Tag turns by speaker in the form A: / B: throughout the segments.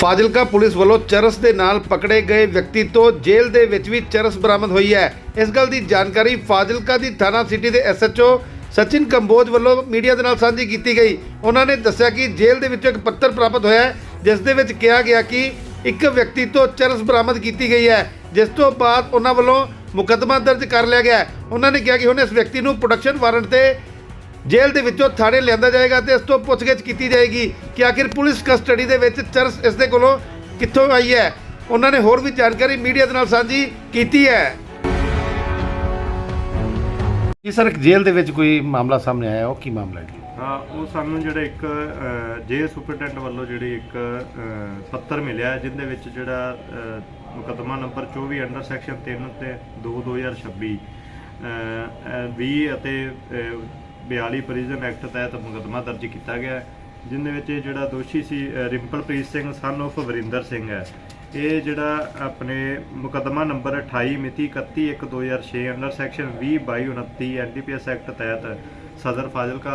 A: Fazilka police ਵੱਲੋਂ ਚਰਸ ਦੇ ਨਾਲ ਪਕੜੇ ਗਏ ਵਿਅਕਤੀ ਤੋਂ ਜੇਲ੍ਹ ਦੇ ਵਿੱਚ ਵੀ ਚਰਸ ਬਰਾਮਦ ਹੋਈ ਹੈ। ਇਸ ਗੱਲ ਦੀ ਜਾਣਕਾਰੀ ਫਾਜ਼ਿਲਕਾ ਦੀ ਥਾਣਾ ਸਿਟੀ ਦੇ ਐਸਐਚਓ ਸਚਿਨ ਕੰਬੋਜ ਵੱਲੋਂ ਮੀਡੀਆ ਦੇ ਨਾਲ ਸਾਂਝੀ ਕੀਤੀ ਗਈ। ਉਹਨਾਂ ਨੇ ਦੱਸਿਆ ਕਿ ਜੇਲ੍ਹ ਦੇ ਵਿੱਚੋਂ ਇੱਕ ਪੱਤਰ ਪ੍ਰਾਪਤ ਹੋਇਆ ਹੈ, ਜਿਸ ਦੇ ਵਿੱਚ ਕਿਹਾ ਗਿਆ ਕਿ ਇੱਕ ਵਿਅਕਤੀ ਤੋਂ ਚਰਸ ਬਰਾਮਦ ਕੀਤੀ ਗਈ ਹੈ, ਜਿਸ ਤੋਂ ਬਾਅਦ ਉਹਨਾਂ ਵੱਲੋਂ ਮੁਕੱਦਮਾ ਦਰਜ ਕਰ ਲਿਆ ਗਿਆ ਉਹਨਾਂ ਨੇ ਕਿਹਾ ਕਿ ਹੁਣ ਇਸ ਵਿਅਕਤੀ ਨੂੰ ਪ੍ਰੋਡਕਸ਼ਨ ਵਾਰੰਟ ਤੇ ਜੇਲ੍ਹ ਦੇ ਵਿੱਚੋਂ ਥਾਣੇ ਲਿਆਂਦਾ ਜਾਏਗਾ ਤੇ ਇਸ ਤੋਂ ਪੁੱਛਗਿੱਛ ਕੀਤੀ ਜਾਏਗੀ ਕਿ ਆਖਿਰ ਪੁਲਿਸ ਕਸਟਡੀ ਦੇ ਵਿੱਚ ਚਰਸ ਇਸ ਦੇ ਕੋਲੋਂ ਕਿੱਥੋਂ ਆਈ ਹੈ। ਉਹਨਾਂ ਨੇ ਹੋਰ ਵੀ ਜਾਣਕਾਰੀ ਮੀਡੀਆ ਦੇ ਨਾਲ ਸਾਂਝੀ ਕੀਤੀ ਹੈ। ਜੀ ਸਰ ਜੇਲ੍ਹ ਦੇ ਵਿੱਚ ਕੋਈ ਮਾਮਲਾ ਸਾਹਮਣੇ ਆਇਆ ਉਹ ਕੀ ਮਾਮਲਾ ਹੈ ਜੀ?
B: ਹਾਂ ਉਹ ਸਾਨੂੰ ਜਿਹੜਾ ਇੱਕ ਜੇ ਸੁਪਰਡੈਂਟ ਵੱਲੋਂ ਜਿਹੜੀ ਇੱਕ ਅਹ, ਪੱਤਰ ਮਿਲਿਆ ਹੈ, ਜਿਹਦੇ ਵਿੱਚ ਜਿਹੜਾ ਅਹ, ਮੁਕੱਦਮਾ ਨੰਬਰ 24 ਅੰਡਰ ਸੈਕਸ਼ਨ 3 ਤੇ 2 2026 ਅਹ, ਅਹ, 20 ਅਤੇ ਅਹ, 42 ਪ੍ਰਿਜ਼ਨ ਐਕਟ ਤਹਿਤ ਮੁਕੱਦਮਾ ਦਰਜ ਕੀਤਾ ਗਿਆ ਹੈ, ਜਿਹਦੇ ਵਿੱਚ ਇਹ ਜਿਹੜਾ ਦੋਸ਼ੀ ਸੀ ਅਹ, ਰਿੰਪਲਪ੍ਰੀਤ ਸਿੰਘ ਸਨ of ਵਰਿੰਦਰ ਸਿੰਘ ਹੈ। ਇਹ ਜਿਹੜਾ ਆਪਣੇ ਮੁਕੱਦਮਾ ਨੰਬਰ 28 ਮਿਤੀ 31/1/2006 ਅੰਡਰ ਸੈਕਸ਼ਨ 20 22 29 ਐਨਡੀਪੀਐਸ ਐਕਟ ਤਹਿਤ ਸਦਰ ਫਾਜ਼ਿਲਕਾ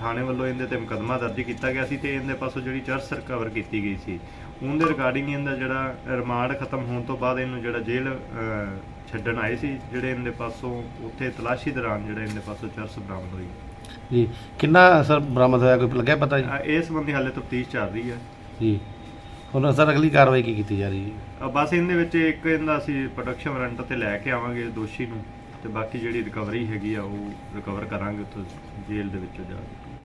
B: ਥਾਣੇ ਵੱਲੋਂ ਇਹਦੇ ਤੇ ਮੁਕੱਦਮਾ ਦਰਜ ਕੀਤਾ ਗਿਆ ਸੀ ਤੇ ਇਹਦੇ ਪਾਸੋਂ ਜਿਹੜੀ ਚਰਸ ਰਿਕਵਰ ਕੀਤੀ ਗਈ ਸੀ। ਉਹਦੇ ਰਿਗਾਰਡਿੰਗ ਇਹਦਾ ਜਿਹੜਾ ਰਿਮਾਂਡ ਖਤਮ ਹੋਣ ਤੋਂ ਬਾਅਦ ਇਹਨੂੰ ਜਿਹੜਾ ਜੇਲ੍ਹ ਛੱਡਣ ਆਏ ਸੀ ਜਿਹੜੇ ਇਹਦੇ ਪਾਸੋਂ ਉੱਥੇ ਤਲਾਸ਼ੀ ਦੌਰਾਨ ਜਿਹੜਾ ਇਹਦੇ ਪਾਸੋਂ ਚਰਸ ਬਰਾਮਦ ਹੋਈ।
A: ਜੀ ਕਿੰਨਾ ਸਰ ਬਰਾਮਦ ਹੋਇਆ ਕੋਈ ਲੱਗਿਆ ਪਤਾ ਜੀ?
B: ਇਸ ਸੰਬੰਧੀ ਹਾਲੇ ਤਫਤੀਸ਼ ਚੱਲ ਰਹੀ ਹੈ।
A: ਜੀ। ਹੁਣ ਸਰ ਅਗਲੀ ਕਾਰਵਾਈ ਕੀ ਕੀਤੀ ਜਾ ਰਹੀ ਹੈ?
B: ਅਹ ਬਸ ਇਹਦੇ ਵਿੱਚ ਇੱਕ ਇਹਦਾ ਅਸੀਂ ਪ੍ਰੋਡਕਸ਼ਨ ਵਾਰੰਟ ਤੇ ਲੈ ਕੇ ਆਵਾਂਗੇ ਦੋਸ਼ੀ ਨੂੰ ਤੇ ਬਾਕੀ ਜਿਹੜੀ ਰਿਕਵਰੀ ਹੈਗੀ ਆ ਉਹ ਰਿਕਵਰ ਕਰਾਂਗੇ ਉੱਥੋਂ ਜੇਲ੍ਹ ਦੇ ਵਿੱਚੋਂ ਜਾ ਕੇ।